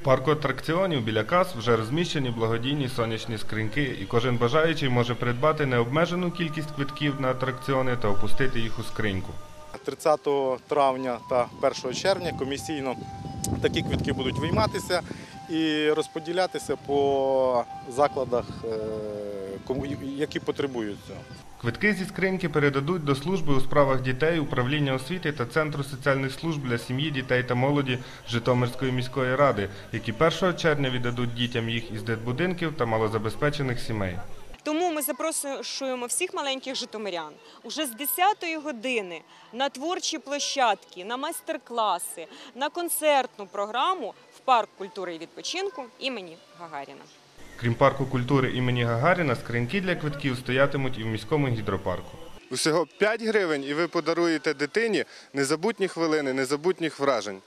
В парку атракціонів біля кас вже розміщені благодійні сонячні скриньки, і кожен бажаючий може придбати необмежену кількість квитків на атракціони та опустити їх у скриньку. 30 травня та 1 червня комісійно такі квитки будуть вийматися і розподілятися по закладах, е, кому- які потребують цього. Квитки зі скриньки передадуть до служби у справах дітей, управління освіти та Центру соціальних служб для сім'ї, дітей та молоді Житомирської міської ради, які 1 червня віддадуть дітям їх із дитбудинків та малозабезпечених сімей. Ми запрошуємо всіх маленьких житомирян уже з 10-ї години на творчі площадки, на майстер-класи, на концертну програму в парк культури і відпочинку імені Гагаріна. Крім парку культури імені Гагаріна, скриньки для квитків стоятимуть і в міському гідропарку. Усього 5 гривень, і ви подаруєте дитині незабутні хвилини, незабутніх вражень.